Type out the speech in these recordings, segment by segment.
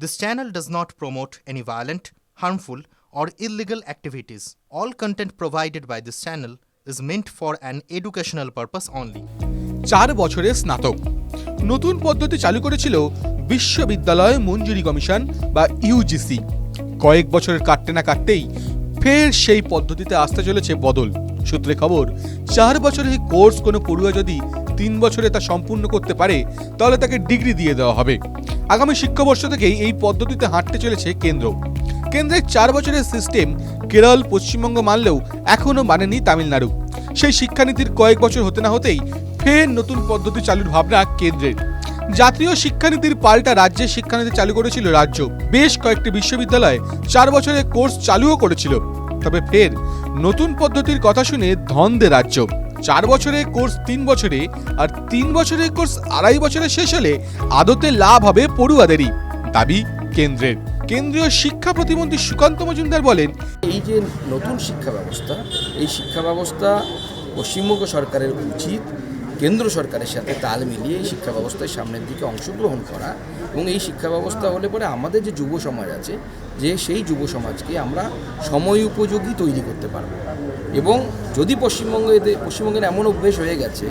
This channel does not promote any violent, harmful, or illegal activities. All content provided by this channel is meant for an educational purpose only. চার বছরের স্নাতক নতুন পদ্ধতি চালু করেছিল বিশ্ববিদ্যালয় মঞ্জুরি কমিশন বা ইউজিসি কয়েক বছরের কাটতে না কাটতেই ফের সেই পদ্ধতিতে আসতে চলেছে বদল সূত্রে খবর চার বছরের কোর্স কোনো পড়ুয়া যদি তিন বছরে তা সম্পূর্ণ করতে পারে তাহলে তাকে ডিগ্রি দিয়ে দেওয়া হবে আগামী শিক্ষাবর্ষ থেকেই এই পদ্ধতিতে হাঁটতে চলেছে কেন্দ্র। কেন্দ্রের চার বছরের সিস্টেম কেরল, পশ্চিমবঙ্গ মানলেও এখনও মানেনি তামিলনাড়ু। সেই শিক্ষানীতির কয়েক বছর হতে না হতেই ফের নতুন পদ্ধতি চালুর ভাবনা কেন্দ্রের। জাতীয় শিক্ষানীতির পাল্টা রাজ্যের শিক্ষানীতি চালু করেছিল রাজ্য। বেশ কয়েকটি বিশ্ববিদ্যালয়ে চার বছরের কোর্স চালুও করেছিল। তবে ফের নতুন পদ্ধতির কথা শুনে ধন্দে রাজ্য। চার বছরের কোর্স তিন বছরে আর তিন বছরের কোর্স আড়াই বছরে শেষ হলে আদতে লাভ হবে পড়ুয়াদেরই। দাবি কেন্দ্রের। কেন্দ্রীয় শিক্ষা প্রতিমন্ত্রী সুকান্ত মজুমদার বলেন, এই যে নতুন শিক্ষা ব্যবস্থা, এই শিক্ষা ব্যবস্থা পশ্চিমবঙ্গ সরকারের উচিত কেন্দ্র সরকারের সাথে তাল মিলিয়ে এই শিক্ষা ব্যবস্থায় সামনের দিকে অংশগ্রহণ করা এবং এই শিক্ষা ব্যবস্থা হলে পরে আমাদের যে যুব সমাজ আছে যে সেই যুব সমাজকে আমরা সময় উপযোগী তৈরি করতে পারব। এবং যদি পশ্চিমবঙ্গে পশ্চিমবঙ্গের এমন অভ্যেস হয়ে গেছে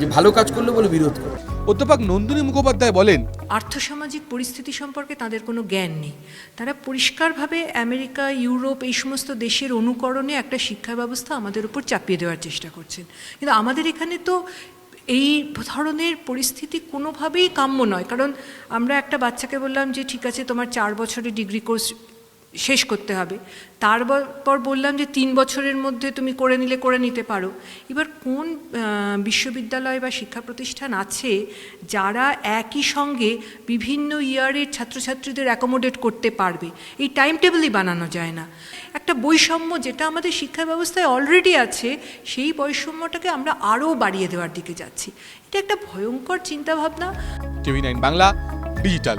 যে ভালো কাজ করলে বলে বিরোধ করে। অধ্যাপক নন্দিনী মুখোপাধ্যায় বলেন আর্থসামাজিক পরিস্থিতি সম্পর্কে তাদের কোনো জ্ঞান নেই। তারা পরিষ্কারভাবে আমেরিকা ইউরোপ এই সমস্ত দেশের অনুকরণে একটা শিক্ষা ব্যবস্থা আমাদের উপর চাপিয়ে দেওয়ার চেষ্টা করছেন। কিন্তু আমাদের এখানে তো এই ধরনের পরিস্থিতি কোনোভাবেই কাম্য নয়। কারণ আমরা একটা বাচ্চাকে বললাম যে, ঠিক আছে, তোমার চার বছরের ডিগ্রি কোর্স শেষ করতে হবে। তারপর বললাম যে তিন বছরের মধ্যে তুমি করে নিলে করে নিতে পারো। এবার কোন বিশ্ববিদ্যালয় বা শিক্ষা প্রতিষ্ঠান আছে যারা একই সঙ্গে বিভিন্ন ইয়ারের ছাত্রছাত্রীদের অ্যাকোমোডেট করতে পারবে? এই টাইম টেবিলই বানানো যায় না। একটা বৈষম্য যেটা আমাদের শিক্ষা ব্যবস্থায় অলরেডি আছে, সেই বৈষম্যটাকে আমরা আরও বাড়িয়ে দেওয়ার দিকে যাচ্ছি। এটা একটা ভয়ঙ্কর চিন্তাভাবনা। বাংলা ডিজিটাল